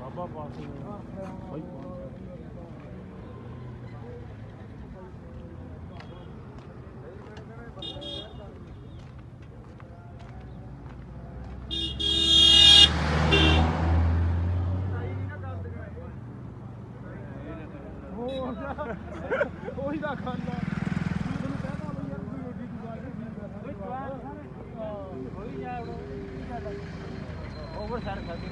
ਬਾਬਾ ਪਾਸ ਬਾਈ ਉਹੀ ਦਾ ਖਾਂਦਾ ਤੁਹਾਨੂੰ ਕਹਿੰਦਾ ਬਈ ਯਾਰ ਕੋਈ ਏਡੀ ਦੀ ਗੱਲ ਨਹੀਂ ਕਰਦਾ ਹੋਈ ਜਾ ਸਰ ਖਾਦੀ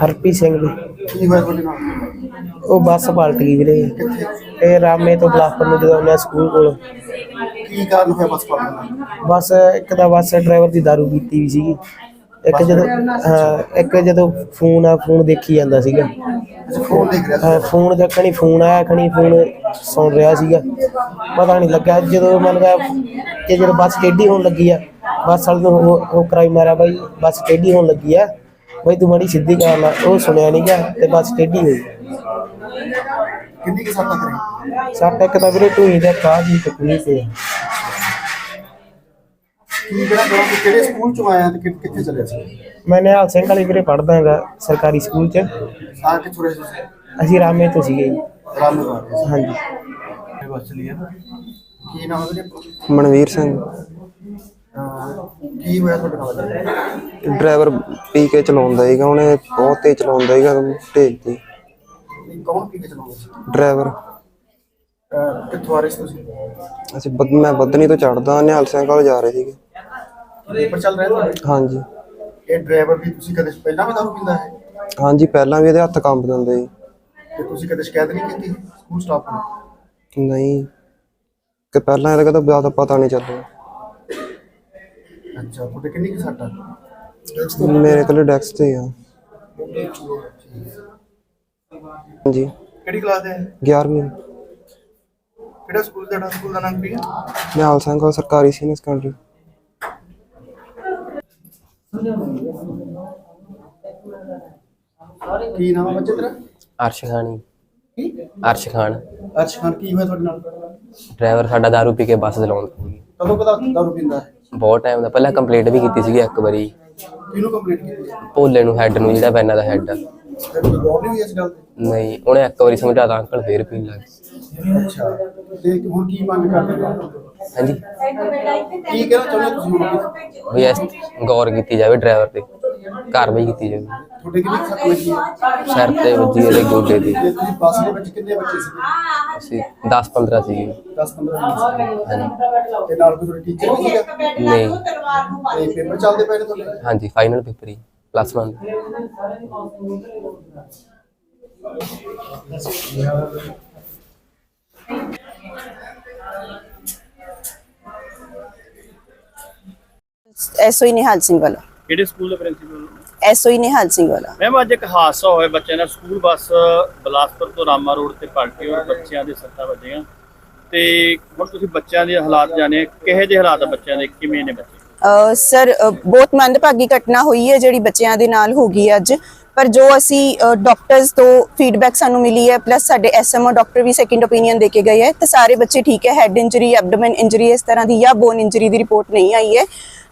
ਹਰਪ੍ਰੀਤ ਸਿੰਘ ਜੀ ਕੀ ਹੋਇਆ ਤੁਹਾਡੇ ਨਾਲ ਉਹ ਬੱਸ ਪਲਟ ਗਈ ਵੀਰੇ। ਇਹ ਰਾਮੇ ਤੋਂ ਬਲਾਸਪੁਰ ਨੂੰ ਜਦੋਂ ਆਉਂਦੇ ਸਕੂਲ ਕੋਲ। ਕੀ ਕਾਰਨ ਹੋਇਆ ਬੱਸ ਪਲਟਣ ਦਾ? ਬੱਸ ਇੱਕ ਤਾਂ ਬੱਸ ਡਰਾਈਵਰ ਦੀ ਦਾਰੂ ਪੀਤੀ ਵੀ ਸੀਗੀ। ਇੱਕ ਜਦੋਂ ਹਾਂ ਇੱਕ ਜਦੋਂ ਫੋਨ ਆ ਫੋਨ ਦੇਖੀ ਜਾਂਦਾ ਸੀਗਾ। ਫੋਨ ਦੇਖ ਰਿਹਾ ਹਾਂ, ਫੋਨ ਦੇਖਣੀ ਫੋਨ ਆਇਆ ਖਣੀ ਫੋਨ ਸੁਣ ਰਿਹਾ ਸੀਗਾ। ਪਤਾ ਨਹੀਂ ਲੱਗਾ। ਜਦੋਂ ਮਨ ਗਿਆ ਕਿ ਜਦੋਂ ਬੱਸ ਟੇਢੀ ਹੋਣ ਲੱਗੀ ਆ ਬੱਸ ਵਾਲੇ ਨੂੰ ਉਹ ਕਰਾਈ ਮਾਰਿਆ ਬਾਈ ਬੱਸ ਟੇਢੀ ਹੋਣ ਲੱਗੀ ਆ। ਬਈ ਤੂੰ ਮਾੜੀ ਸਿੱਧੀ ਕਰ ਲਾ ਉਹ ਸੁਣਿਆ ਨਹੀਂ ਗਿਆ ਤੇ ਬੱਸ ਟੇਢੀ ਹੋਈ। ਕਿੰਨੀ ਕਿ ਸੱਟਾਂ ਕਰੀ ਸੱਟ ਇੱਕ ਤਾਂ ਵੀਰੇ ਢੂਈ ਦੇ ਕਾਹ ਜੀ ਟੁਕੜੀ ਤੇ ਕੀ ਕਿਹੜਾ ਗਾਉਂ ਤੇ ਕਿਹੜੇ ਸਕੂਲ ਚੋਂ ਆਇਆ ਤੇ ਕਿ- ਕਿੱਥੇ ਚੱਲਿਆ ਸੀ? ਮੈਂ ਨਿਹਾਲ ਸਿੰਘ ਵਾਲੀ ਵੀਰੇ ਪੜਦਾ ਹੈਗਾ ਸਰਕਾਰੀ ਸਕੂਲ 'ਚ। ਆ ਕਿੱਥੋਂ ਰਹੇ ਸੀ? ਅਸੀਂ ਰਾਮੇ ਤੋਂ ਸੀਗੇ ਜੀ। ਰਾਮ ਹਾਂਜੀ। ਬੱਸ ਕੀ ਨਾਮ ਹੈ ਮਨਵੀਰ ਸਿੰਘ। ਅਹ ਕੀ ਹੋਇਆ ਤੁਹਾਡੇ ਨਾਲ? ਡਰਾਈਵਰ ਪੀ ਕੇ ਚਲਾਉਂਦਾ ਸੀਗਾ ਉਹਨੇ ਬਹੁਤ ਤੇਜ਼ ਚਲਾਉਂਦਾ ਸੀਗਾ ਢੇਜਦੀ ਨਹੀਂ, ਕੌਣ ਪੀ ਕੇ ਚਲਾਉਂਦਾ ਸੀ? ਡਰਾਈਵਰ। ਅਹ ਕਿੱਥੋਂ ਆ ਰਹੇ ਸੀ ਤੁਸੀਂ? ਅਸੀਂ ਬਦ- ਮੈਂ ਬੱਦਨੀ ਤੋਂ ਚੜਦਾ ਨਿਹਾਲ ਸਿੰਘ ਕੋਲ ਜਾ ਰਹੇ ਸੀਗੇ। ਪੇਪਰ ਚੱਲ ਰਿਹਾ ਤੁਹਾਡੇ? ਹਾਂਜੀ। ਇਹ ਡਰਾਈਵਰ ਵੀ ਤੁਸੀਂ ਕਦੇ ਪਹਿਲਾਂ ਵੀ ਦਾਰੂ ਪੀਂਦਾ ਹੈ? ਹਾਂਜੀ ਪਹਿਲਾਂ ਵੀ ਇਹਦੇ ਹੱਥ ਕੰਬ ਦਿੰਦੇ ਸੀ। ਤੇ ਤੁਸੀਂ ਕਦੇ ਸ਼ਿਕਾਇਤ ਨਹੀਂ ਕੀਤੀ ਸਕੂਲ ਸਟਾਫ ਨੂੰ? ਨਹੀਂ। ਕਿ ਪਹਿਲਾਂ ਇਹਦਾ ਕਦੇ ਜ਼ਿਆਦਾ ਪਤਾ ਨਹੀਂ ਚੱਲਿਆ। ਅੱਛਾ ਤੁਹਾਡੇ ਕਿੰਨੀ ਕਿ ਸੱਟਾਂ ਮੇਰੇ ਕੋਲ ਡੈਕਸ ਤੇ ਆ। ਹਾਂਜੀ। ਕਿਹੜੀ ਕਲਾਸ ਹੈ? 11ਵੀਂ ਕਿਹੜਾ ਸਕੂਲ ਤੁਹਾਡਾ ਸਕੂਲ ਦਾ ਨਾਮ ਕੀ ਹੈ? ਨਿਹਾਲ ਸਿੰਘ ਕੋਲ ਸਰਕਾਰੀ ਸੀਨੀਅਰ ਸੈਕੰਡਰੀ। ਕੀ ਨਾਮ ਹੈ ਬੱਚੇ ਤੇਰਾ? ਅਰਸ਼ ਖਾਨੀ ਕੀ? ਅਰਸ਼ ਖਾਨ। ਅਰਸ਼ ਖਾਨ ਕੀ ਹੋਇਆ ਤੁਹਾਡੇ ਨਾਲ? ਡਰਾਈਵਰ ਸਾਡਾ ਦਾਰੂ ਪੀ ਕੇ ਬੱਸ ਚਲਾਉਂਦਾ ਸੀ ਕਦੋਂ ਕਦਾ ਦਾਰੂ ਪੀਂਦਾ ਹੈ? ਬਹੁਤ ਟਾਈਮ ਦਾ। ਪਹਿਲਾਂ ਕੰਪਲੀਟ ਵੀ ਕੀਤੀ ਸੀਗੀ ਇੱਕ ਵਾਰੀ। ਕਿਹਨੂੰ ਕੰਪਲੀਟ ਕੀਤੀ? ਹੈ? ਭੋਲੇ ਨੂੰ ਹੈੱਡ ਨੂੰ ਜਿਹੜਾ ਪੈਨਾ ਦਾ ਹੈੱਡ ਫਿਰ ਕੋਈ ਗੌਰ ਨਹੀਂ ਹੋਈ ਇਸ ਗੱਲ ਤੇ? ਨਹੀਂ ਉਹਨੇ ਇੱਕ ਵਾਰੀ ਸਮਝਾਤਾ ਅੰਕਲ ਫੇਰ ਪੀਣ ਲੱਗ ਗਏ। ਅੱਛਾ। ਤੇ ਹੁਣ ਕੀ ਮੰਗ ਕਰਦੇ ਹੋ? ਹਾਂਜੀ। ਕੀ ਕਹਿਣਾ ਚਾਹੁੰਦੇ ਹੋ ਤੁਸੀਂ ਹੁਣ? ਵੀ ਇਸ ਗੌਰ ਕੀਤੀ ਜਾਵੇ ਡਰਾਈਵਰ ਤੇ। ਕਾਰਵਾਈ ਕੀਤੀ ਜਾਵੇ। ਤੁਹਾਡੇ ਕਿੰਨੀ ਸੱਟ ਲੱਗੀ ਹੈ ਸਿਰ ਤੇ ਵੱਜੀ ਇਹਦੇ ਗੋਡੇ ਤੇ ਤੇ ਤੁਸੀਂ ਬੱਸ ਦੇ ਵਿੱਚ ਕਿੰਨੇ ਬੱਚੇ ਸੀ? ਅਸੀਂ 10 15 ਸੀਗੇ 10 15 ਸੀ। ਹਾਂਜੀ। ਤੇ ਨਾਲ ਕੋਈ ਤੁਹਾਡੇ ਟੀਚਰ ਵੀ ਸੀਗਾ? ਨਹੀਂ। ਤੇ ਪੇਪਰ ਚੱਲਦੇ ਪਏ ਨੇ ਤੁਹਾਡੇ? ਹਾਂਜੀ ਫਾਈਨਲ ਪੇਪਰ ਹੀ ਪਲੱਸ 1 ਐਸਓਈ ਨਿਹਾਲ ਸਿੰਘ ਵਾਲਾ। ਕਿਹੜੇ ਸਕੂਲ ਦੇ ਪ੍ਰਿੰਸੀਪਲ ਐਸਓਈ ਨਿਹਾਲ ਸਿੰਘ ਵਾਲਾ। ਮੈਮ ਅੱਜ ਇੱਕ ਹਾਦਸਾ ਹੋਇਆ ਬੱਚਿਆਂ ਦਾ। ਸਕੂਲ ਬੱਸ ਬਲਾਸਪੁਰ ਤੋਂ ਰਾਮਾ ਰੋਡ ਤੇ ਪਲਟੀ ਔਰ ਬੱਚਿਆਂ ਦੇ ਸੱਟਾਂ ਵੱਜੀਆਂ। ਤੇ ਹੁਣ ਤੁਸੀਂ ਬੱਚਿਆਂ ਦੇ ਹਾਲਾਤ ਜਾਣੇ ਕਿਹੋ ਜਿਹੇ ਹਾਲਾਤ ਆ ਬੱਚਿਆਂ ਦੇ? ਕਿਵੇਂ ਨੇ ਬੱਚੇ? ਸਰ ਬਹੁਤ ਮੰਦਭਾਗੀ ਘਟਨਾ ਹੋਈ ਹੈ ਜਿਹੜੀ ਬੱਚਿਆਂ ਦੇ ਨਾਲ ਹੋ ਗਈ ਅੱਜ। ਪਰ ਜੋ ਅਸੀਂ ਡਾਕਟਰਸ ਤੋਂ ਫੀਡਬੈਕ ਸਾਨੂੰ ਮਿਲੀ ਹੈ ਪਲੱਸ ਸਾਡੇ ਐਸਐਮਓ ਡਾਕਟਰ ਵੀ ਸੈਕਿੰਡ ਓਪੀਨੀਅਨ ਦੇ ਕੇ ਗਏ ਹੈ ਤੇ ਸਾਰੇ ਬੱਚੇ ਠੀਕ ਹੈ ਹੈਡ ਇੰਜਰੀ ਐਬਡੋਮਨ ਇੰਜਰੀ ਇਸ ਤਰ੍ਹਾਂ ਦੀ ਜਾਂ ਬੋਨ ਇੰਜਰੀ ਦੀ ਰਿਪੋਰਟ ਨਹੀਂ ਆਈ ਹੈ।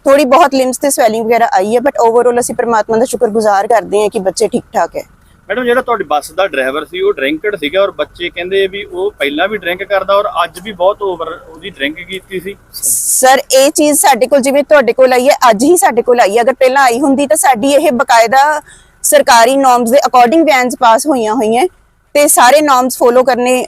ਥੋੜੀ ਬਹੁਤ ਲਿੰਬਸ ਤੇ ਸਵੈਲਿੰਗ ਵਗੈਰਾ ਆਈ ਹੈ ਬਟ ਓਵਰਆਲ ਅਸੀਂ ਪ੍ਰਮਾਤਮਾ ਦਾ ਸ਼ੁਕਰਗੁਜ਼ਾਰ ਕਰਦੇ ਹਾਂ ਕਿ ਬੱਚੇ ਠੀਕ ਠਾਕ ਹੈ। ਮੈਡਮ ਜਿਹੜਾ ਤੁਹਾਡੀ ਬੱਸ ਦਾ ਡਰਾਈਵਰ ਸੀ ਉਹ ਡਰਿੰਕਡ ਸੀਗਾ ਔਰ ਬੱਚੇ ਕਹਿੰਦੇ ਵੀ ਉਹ ਪਹਿਲਾਂ ਵੀ ਡਰਿੰਕ ਕਰਦਾ ਔਰ ਅੱਜ ਵੀ ਬਹੁਤ ਓਵਰ ਉਹਦੀ ਡਰਿੰਕ ਕੀਤੀ ਸੀ। ਸਰ ਇਹ ਚੀਜ਼ ਸਾਡੇ ਕੋਲ ਜਿਵੇਂ ਤੁਹਾਡੇ ਕੋਲ ਆਈ ਹੈ ਅੱਜ ਹੀ ਸਾਡੇ ਕੋਲ ਆਈ ਹੈ। ਅਗਰ ਪਹਿਲਾਂ ਆਈ ਹੁੰਦੀ ਤਾਂ ਸਾਡੀ ਇਹ ਬਕਾਇਦਾ ਸਰਕਾਰੀ ਨੋਰਮਸ ਦੇ ਅਕੋਰਡਿੰਗ ਵੈਨਸ ਪਾਸ ਹੋਈਆਂ ਹੋਈਆਂ ਤੇ ਸਾਰੇ ਨੋਰਮਸ ਫੋਲੋ ਕਰਨੇ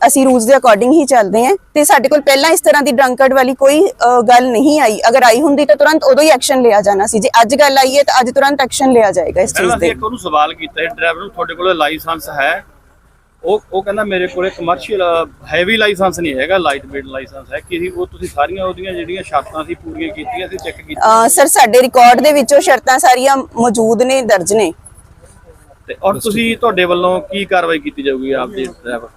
ਅਸੀਂ ਰੂਲਸ ਦੇ ਅਕੋਰਡਿੰਗ ਹੀ ਚੱਲਦੇ ਹਾਂ ਤੇ ਸਾਡੇ ਕੋਲ ਪਹਿਲਾਂ ਇਸ ਤਰ੍ਹਾਂ ਦੀ ਡਰੰਕਰਡ ਵਾਲੀ ਕੋਈ ਗੱਲ ਨਹੀਂ ਆਈ। ਅਗਰ ਆਈ ਹੁੰਦੀ ਤਾਂ ਤੁਰੰਤ ਉਦੋਂ ਹੀ ਐਕਸ਼ਨ ਲਿਆ ਜਾਣਾ ਸੀ। ਜੇ ਅੱਜ ਗੱਲ ਆਈ ਹੈ ਤਾਂ ਅੱਜ ਤੁਰੰਤ ਐਕਸ਼ਨ ਲਿਆ ਜਾਏਗਾ ਇਸ ਚੀਜ਼ ਅਸੀਂ ਦੇ ਇੱਕ ਉਹਨੂੰ ਸਵਾਲ ਕੀਤਾ ਹੈ ਡਰਾਈਵਰ ਨੂੰ ਤੁਹਾਡੇ ਕੋਲ ਲਾਇਸੈਂਸ ਹੈ। ਉਹ ਉਹ ਕਹਿੰਦਾ ਮੇਰੇ ਕੋਲੇ ਕਮਰਸ਼ੀਅਲ ਹੈਵੀ ਲਾਇਸੈਂਸ ਨਹੀਂ ਹੈਗਾ ਲਾਈਟ ਵੇਟ ਲਾਇਸੈਂਸ ਹੈ। ਕਿ ਉਹ ਤੁਸੀਂ ਸਾਰੀਆਂ ਉਹਦੀਆਂ ਜਿਹੜੀਆਂ ਸ਼ਰਤਾਂ ਸੀ ਪੂਰੀਆਂ ਕੀਤੀਆਂ ਸੀ ਚੈੱਕ ਕੀਤੀਆਂ ਸਰ ਸਾਡੇ ਰਿਕਾਰਡ ਦੇ ਵਿੱਚ ਉਹ ਸ਼ਰਤਾਂ ਸਾਰੀਆਂ ਮੌਜੂਦ ਨੇ ਦਰਜ ਨੇ। ਤੇ ਔਰ ਤੁਸੀਂ ਤੁਹਾਡੇ ਵੱਲੋਂ ਕੀ ਕਾਰਵਾਈ ਕੀਤੀ ਜਾਊਗੀ ਆਪ ਦੇ ਡਰਾਈਵਰ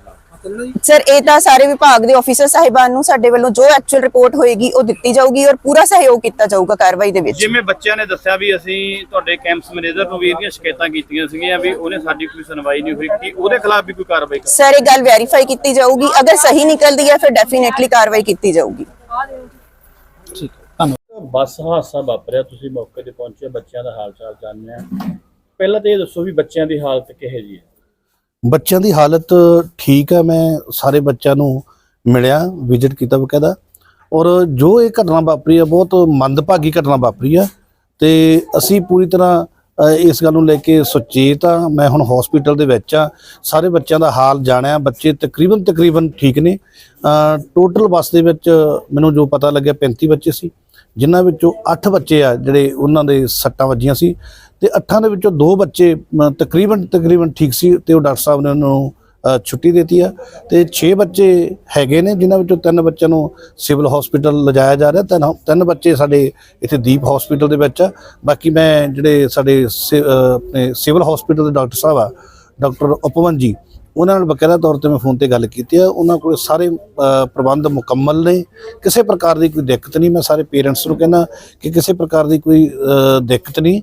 ਸਰ ਇਹ ਤਾਂ ਸਾਰੇ ਵਿਭਾਗ ਦੇ ਆਫੀਸਰ ਸਾਹਿਬਾਨ ਨੂੰ ਸਾਡੇ ਵੱਲੋਂ ਜੋ ਐਕਚੁਅਲ ਰਿਪੋਰਟ ਹੋਏਗੀ ਉਹ ਦਿੱਤੀ ਜਾਊਗੀ ਔਰ ਪੂਰਾ ਸਹਿਯੋਗ ਕੀਤਾ ਜਾਊਗਾ ਕਾਰਵਾਈ ਦੇ ਵਿੱਚ। ਜਿਵੇਂ ਬੱਚਿਆਂ ਨੇ ਦੱਸਿਆ ਵੀ ਅਸੀਂ ਤੁਹਾਡੇ ਕੈਂਪਸ ਮੈਨੇਜਰ ਨੂੰ ਵੀ ਇਹਦੀਆਂ ਸ਼ਿਕਾਇਤਾਂ ਕੀਤੀਆਂ ਸੀਗੀਆਂ ਵੀ ਉਹਨੇ ਸਾਡੀ ਕੋਈ ਸੁਣਵਾਈ ਨਹੀਂ ਹੋਈ ਕਿ ਉਹਦੇ ਖਿਲਾਫ ਵੀ ਕੋਈ ਕਾਰਵਾਈ ਕਰ। ਸਰ ਇਹ ਗੱਲ ਵੈਰੀਫਾਈ ਕੀਤੀ ਜਾਊਗੀ। ਅਗਰ ਸਹੀ ਨਿਕਲਦੀ ਹੈ ਫਿਰ ਡੈਫੀਨੇਟਲੀ ਕਾਰਵਾਈ ਕੀਤੀ ਜਾਊਗੀ। ਬੱਸ ਹਾਦਸਾ ਵਾਪਰਿਆ ਤੁਸੀਂ ਮੌਕੇ ਤੇ ਪਹੁੰਚੇ ਬੱਚਿਆਂ ਦਾ ਹਾਲ ਚਾਲ ਜਾਣਿਆ। ਪਹਿਲਾਂ ਤਾਂ ਇਹ ਦੱਸੋ ਵੀ ਬੱਚਿਆਂ ਦੀ ਹਾਲਤ ਕਿਹੋ ਜੀ ਹੈ? ਬੱਚਿਆਂ ਦੀ ਹਾਲਤ ਠੀਕ ਹੈ, ਮੈਂ ਸਾਰੇ ਬੱਚਿਆਂ ਨੂੰ ਮਿਲਿਆ ਵਿਜ਼ਿਟ ਕੀਤਾ ਬਕਾਇਦਾ। ਔਰ ਜੋ ਇਹ ਘਟਨਾ ਵਾਪਰੀ ਹੈ, ਬਹੁਤ ਮੰਦਭਾਗੀ ਘਟਨਾ ਵਾਪਰੀ ਹੈ ਤੇ ਅਸੀਂ ਪੂਰੀ ਤਰ੍ਹਾਂ ਇਸ ਗੱਲ ਨੂੰ ਲੈ ਕੇ ਸੁਚੇਤ ਆ ਮੈਂ ਹੁਣ ਹਸਪੀਟਲ ਦੇ ਵਿੱਚ ਆ ਸਾਰੇ ਬੱਚਿਆਂ ਦਾ ਹਾਲ ਜਾਣਿਆ, ਬੱਚੇ ਤਕਰੀਬਨ ਤਕਰੀਬਨ ਠੀਕ ਨੇ। ਟੋਟਲ ਬੱਸ ਦੇ ਵਿੱਚ ਮੈਨੂੰ ਜੋ ਪਤਾ ਲੱਗਿਆ 35 ਬੱਚੇ ਸੀ। ਜਿਨ੍ਹਾਂ ਵਿੱਚੋਂ 8 ਬੱਚੇ ਆ ਜਿਹੜੇ ਉਹਨਾਂ ਦੇ ਸੱਟਾਂ ਵੱਜੀਆਂ ਸੀ ਤੇ ਅੱਠਾਂ ਦੇ ਵਿੱਚੋਂ ਦੋ ਬੱਚੇ ਤਕਰੀਬਨ ਤਕਰੀਬਨ ਠੀਕ ਸੀ ਤੇ ਉਹ ਡਾਕਟਰ ਸਾਹਿਬ ਨੇ ਉਹਨਾਂ ਨੂੰ ਛੁੱਟੀ ਦਿੱਤੀ ਆ। ਤੇ 6 ਬੱਚੇ ਹੈਗੇ ਨੇ, ਜਿਨ੍ਹਾਂ ਵਿੱਚੋਂ ਤਿੰਨ ਬੱਚਿਆਂ ਨੂੰ ਸਿਵਲ ਹਸਪੀਟਲ ਲਿਜਾਇਆ ਜਾ ਰਿਹਾ। ਤਿੰਨ ਤਿੰਨ ਬੱਚੇ ਸਾਡੇ ਇੱਥੇ ਦੀਪ ਹਸਪੀਟਲ ਦੇ ਵਿੱਚ ਆ। ਬਾਕੀ ਮੈਂ ਜਿਹੜੇ ਸਾਡੇ ਸਿ- ਆਪਣੇ ਸਿਵਲ ਹਸਪੀਟਲ ਦੇ ਡਾਕਟਰ ਸਾਹਿਬ ਆ, ਡਾਕਟਰ ਉਪਵਨ ਜੀ ਉਹਨਾਂ ਨਾਲ ਬਕਾਇਦਾ ਤੌਰ ਤੇ ਮੈਂ ਫੋਨ ਤੇ ਗੱਲ ਕੀਤੀ ਆ। ਉਹਨਾਂ ਕੋਲ ਸਾਰੇ ਪ੍ਰਬੰਧ ਮੁਕੰਮਲ ਨੇ। ਕਿਸੇ ਪ੍ਰਕਾਰ ਦੀ ਕੋਈ ਦਿੱਕਤ ਨਹੀਂ। ਮੈਂ ਸਾਰੇ ਪੇਰੈਂਟਸ ਨੂੰ ਕਹਿੰਦਾ ਕਿ ਕਿਸੇ ਪ੍ਰਕਾਰ ਦੀ ਕੋਈ ਦਿੱਕਤ ਨਹੀਂ।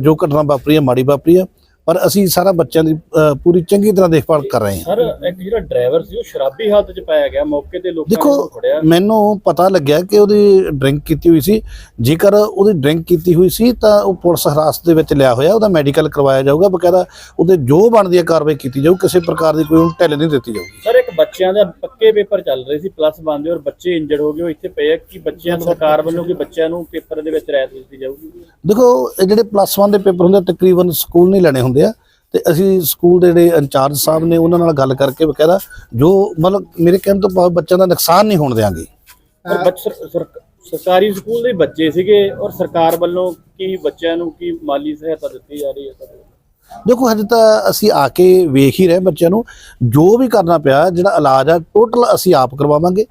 ਜੋ ਘਟਨਾ ਵਾਪਰੀ ਹੈ ਮਾੜੀ ਵਾਪਰੀ ਹੈ ਪਰ ਅਸੀਂ ਸਾਰਾ ਬੱਚਿਆਂ ਦੀ ਅ, ਪੂਰੀ ਚੰਗੀ ਤਰ੍ਹਾਂ ਦੇਖਭਾਲ ਕਰ ਰਹੇ ਹਾਂ। ਸਰ ਇੱਕ ਜਿਹੜਾ ਡਰਾਈਵਰ ਸੀ ਉਹ ਸ਼ਰਾਬੀ ਹਾਲਤ 'ਚ ਪਾਇਆ ਗਿਆ ਮੌਕੇ ਤੇ ਲੋਕਾਂ ਨੇ ਦੇਖੋ ਉਹਨੂੰ ਫੜਿਆ ਮੈਨੂੰ ਪਤਾ ਲੱਗਿਆ ਕਿ ਉਹਦੀ ਡਰਿੰਕ ਕੀਤੀ ਹੋਈ ਸੀ। ਜੇਕਰ ਉਹਦੀ ਡਰਿੰਕ ਕੀਤੀ ਹੋਈ ਸੀ ਤਾਂ ਉਹ ਪੁਲਿਸ ਹਿਰਾਸਤ ਦੇ ਵਿੱਚ ਲਿਆ ਹੋਇਆ ਉਹਦਾ ਮੈਡੀਕਲ ਕਰਵਾਇਆ ਜਾਊਗਾ। ਬਕਾਇਦਾ ਉਹਦੇ ਜੋ ਬਣਦੀ ਹੈ ਕਾਰਵਾਈ ਕੀਤੀ ਜਾਊ ਕਿਸੇ ਪ੍ਰਕਾਰ ਦੀ ਕੋਈ ਉਹਨੂੰ ਢਿੱਲ ਨਹੀਂ ਦਿੱਤੀ ਜਾਊਗੀ। ਸਰ ਬੱਚਿਆਂ ਦਾ ਪੱਕੇ ਪੇਪਰ ਚੱਲ ਰਹੇ ਸੀ ਪਲੱਸ ਬੰਦੇ ਔਰ ਬੱਚੇ ਇੰਜਰਡ ਹੋ ਗਏ ਉਹ ਇੱਥੇ ਪਏ ਆ ਕਿ ਬੱਚਿਆਂ ਨੂੰ ਸਰਕਾਰ ਵੱਲੋਂ ਕਿ ਬੱਚਿਆਂ ਨੂੰ ਪੇਪਰ ਦੇ ਵਿੱਚ ਰਾਇਤ ਦਿੱਤੀ ਜਾਊਗੀ? ਦੇਖੋ ਇਹ ਜਿਹੜੇ ਪਲੱਸ 1 ਦੇ ਪੇਪਰ ਹੁੰਦੇ ਤਕਰੀਬਨ ਸਕੂਲ ਨਹੀਂ ਲੈਣੇ ਹੁੰਦੇ ਆ। ਤੇ ਅਸੀਂ ਸਕੂਲ ਦੇ ਜਿਹੜੇ ਇੰਚਾਰਜ ਸਾਹਿਬ ਨੇ ਉਹਨਾਂ ਨਾਲ ਗੱਲ ਕਰਕੇ ਬਕਾਇਦਾ ਜੋ ਮਤਲਬ ਮੇਰੇ ਕਹਿਣ ਤੋਂ ਭਾਵ ਬੱਚਿਆਂ ਦਾ ਨੁਕਸਾਨ ਨਹੀਂ ਹੋਣ ਦਿਆਂਗੇ। ਪਰ ਬੱਚ- ਸਰਕਾਰੀ ਸਕੂਲ ਦੇ ਬੱਚੇ ਸੀਗੇ ਔਰ ਸਰਕਾਰ ਵੱਲੋਂ ਕੀ ਬੱਚਿਆਂ ਨੂੰ ਕੀ ਮਾਲੀ ਸਹਾਇਤਾ ਦਿੱਤੀ ਜਾ ਰਹੀ ਹੈ? ਸਰ ਦੇਖੋ ਹਜੇ ਤਾਂ ਅਸੀਂ ਆ ਕੇ ਵੇਖ ਹੀ ਰਹੇ ਬੱਚਿਆਂ ਨੂੰ। ਜੋ ਵੀ ਕਰਨਾ ਪਿਆ ਜਿਹੜਾ ਇਲਾਜ ਆ ਟੋਟਲ ਅਸੀਂ ਆਪ ਕਰਵਾਵਾਂਗੇ।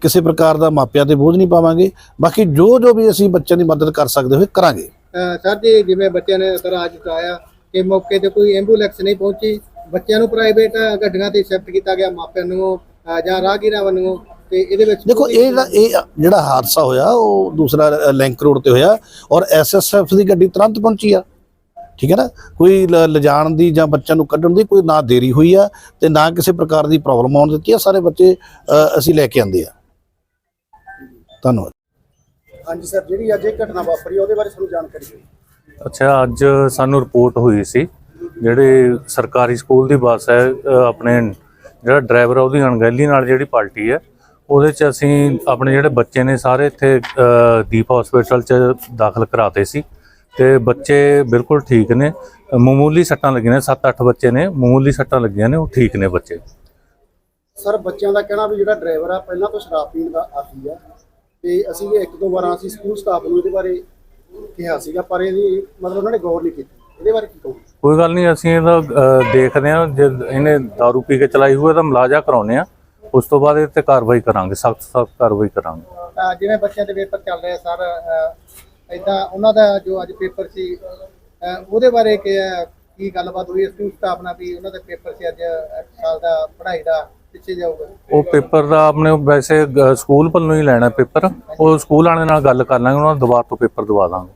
ਕਿਸੇ ਪ੍ਰਕਾਰ ਦਾ ਮਾਪਿਆਂ ਤੇ ਬੋਝ ਨਹੀਂ ਪਾਵਾਂਗੇ। ਬਾਕੀ ਜੋ ਜੋ ਵੀ ਅਸੀਂ ਬੱਚਿਆਂ ਦੀ ਮਦਦ ਕਰ ਸਕਦੇ ਹੋਏ ਕਰਾਂਗੇ। ਸਰ ਜੀ ਜਿਵੇਂ ਬੱਚਿਆਂ ਨੇ ਇਤਰਾਜ਼ ਜਤਾਇਆ ਕਿ ਮੌਕੇ ਤੇ ਕੋਈ ਐਂਬੂਲੈਂਸ ਨਹੀਂ ਪਹੁੰਚੀ। ਬੱਚਿਆਂ ਨੂੰ ਪ੍ਰਾਈਵੇਟ ਗੱਡੀਆਂ ਤੇ ਸ਼ਿਫਟ ਕੀਤਾ ਗਿਆ ਮਾਪਿਆਂ ਨੂੰ ਜਾਂ ਰਾਹਗੀਰਾਂ ਵੱਲੋਂ। ਤੇ ਇਹਦੇ ਵਿੱਚ ਦੇਖੋ ਇਹ ਜਿਹੜਾ ਇਹ ਜਿਹੜਾ ਹਾਦਸਾ ਹੋਇਆ ਉਹ ਦੂਸਰਾ ਲਿੰਕ ਰੋਡ ਤੇ ਹੋਇਆ। ਔਰ ਐਸਐਸਐਫ ਦੀ ਗੱਡੀ ਤੁਰੰਤ ਪਹੁੰਚੀ ਆ। ਠੀਕ ਹੈ ਨਾ? ਕੋਈ ਲ- ਲਿਜਾਣ ਦੀ ਜਾਂ ਬੱਚਿਆਂ ਨੂੰ ਕੱਢਣ ਦੀ ਕੋਈ ਨਾ ਦੇਰੀ ਹੋਈ ਆ ਤੇ ਨਾ ਕਿਸੇ ਪ੍ਰਕਾਰ ਦੀ ਪ੍ਰੋਬਲਮ ਆਉਣ ਦਿੱਤੀ ਆ ਸਾਰੇ ਬੱਚੇ ਅਸੀਂ ਲੈ ਕੇ ਆਂਦੇ ਆ। ਧੰਨਵਾਦ। ਹਾਂਜੀ ਸਰ ਜਿਹੜੀ ਅੱਜ ਇਹ ਘਟਨਾ ਵਾਪਰੀ ਉਹਦੇ ਬਾਰੇ ਸਾਨੂੰ ਜਾਣਕਾਰੀ ਦਿਓ। ਅੱਛਾ ਅੱਜ ਸਾਨੂੰ ਰਿਪੋਰਟ ਹੋਈ ਸੀ ਜਿਹੜੇ ਸਰਕਾਰੀ ਸਕੂਲ ਦੀ ਬੱਸ ਹੈ ਆਪਣੇ ਜਿਹੜਾ ਡਰਾਈਵਰ ਆ ਉਹਦੀ ਅਣਗਹਿਲੀ ਨਾਲ ਜਿਹੜੀ ਪਲਟੀ ਹੈ ਉਹਦੇ ਚ ਅਸੀਂ ਆਪਣੇ ਜਿਹੜੇ ਬੱਚੇ ਨੇ ਸਾਰੇ ਇੱਥੇ ਦੀਪ ਹਸਪੀਟਲ ਚ ਦਾਖਲ ਕਰਾਤੇ ਸੀ। ਤੇ ਬੱਚੇ ਬਿਲਕੁਲ ਠੀਕ ਨੇ। ਮਾਮੂਲੀ ਸੱਟਾਂ ਲੱਗੀਆਂ ਨੇ 7-8 ਬੱਚੇ ਨੇ ਮਾਮੂਲੀ ਸੱਟਾਂ ਲੱਗੀਆਂ ਨੇ ਉਹ ਠੀਕ ਨੇ ਬੱਚੇ। ਸਰ ਬੱਚਿਆਂ ਦਾ ਕਹਿਣਾ ਵੀ ਜਿਹੜਾ ਡਰਾਈਵਰ ਆ ਪਹਿਲਾਂ ਤੋਂ ਸ਼ਰਾਬ ਪੀਣ ਦਾ ਆਦੀ ਆ। ਤੇ ਅਸੀਂ ਵੀ ਇੱਕ ਦੋ ਵਾਰਾਂ ਅਸੀਂ ਸਕੂਲ ਸਟਾਫ ਨੂੰ ਇਹਦੇ ਬਾਰੇ ਕਿਹਾ ਸੀਗਾ ਪਰ ਇਹਦੀ ਮਤਲਬ ਉਹਨਾਂ ਨੇ ਗੌਰ ਨਹੀਂ ਕੀਤੀ। ਇਹਦੇ ਬਾਰੇ ਕੀ ਕਹੋਗੇ? ਕੋਈ ਗੱਲ ਨਹੀਂ ਅਸੀਂ ਇਹਦਾ ਦੇਖਦੇ ਹਾਂ। ਜੇ ਇਹਨੇ दारू ਪੀ ਕੇ ਚਲਾਈ ਹੋਈ ਤਾਂ ਮਲਾਜਾ ਕਰਾਉਨੇ ਆ ਉਸ ਤੋਂ ਬਾਅਦ ਇਹ ਤੇ ਕਾਰਵਾਈ ਕਰਾਂਗੇ ਸਖਤ ਸਖਤ ਕਾਰਵਾਈ ਕਰਾਂਗੇ। ਜਿਵੇਂ ਬੱਚਿਆਂ ਦੇ ਪੇਪਰ ਚੱਲ ਰਹੇ ਆ ਸਰ ਇਦਾਂ ਉਹਨਾਂ ਦਾ ਜੋ ਅੱਜ ਪੇਪਰ ਸੀ ਉਹਦੇ ਬਾਰੇ ਕੀ ਕੀ ਗੱਲਬਾਤ ਹੋਈ ਅਸੀਂ ਸਥਾਪਨਾ ਵੀ ਉਹਨਾਂ ਦਾ ਪੇਪਰ ਸੀ ਅੱਜ ਸਾਲ ਦਾ ਪੜ੍ਹਾਈ ਦਾ, ਪਿੱਛੇ ਜਾਊਗਾ ਉਹ ਪੇਪਰ ਦਾ ਆਪਣੇ ਵੈਸੇ ਸਕੂਲ ਵੱਲੋਂ ਹੀ ਲੈਣਾ ਪੇਪਰ। ਉਹ ਸਕੂਲ ਵਾਲਿਆਂ ਨਾਲ ਗੱਲ ਕਰ ਲਾਂਗੇ, ਉਹਨਾਂ ਨੂੰ ਦੁਬਾਰਾ ਤੋਂ ਪੇਪਰ ਦਵਾ ਦਾਂਗੇ।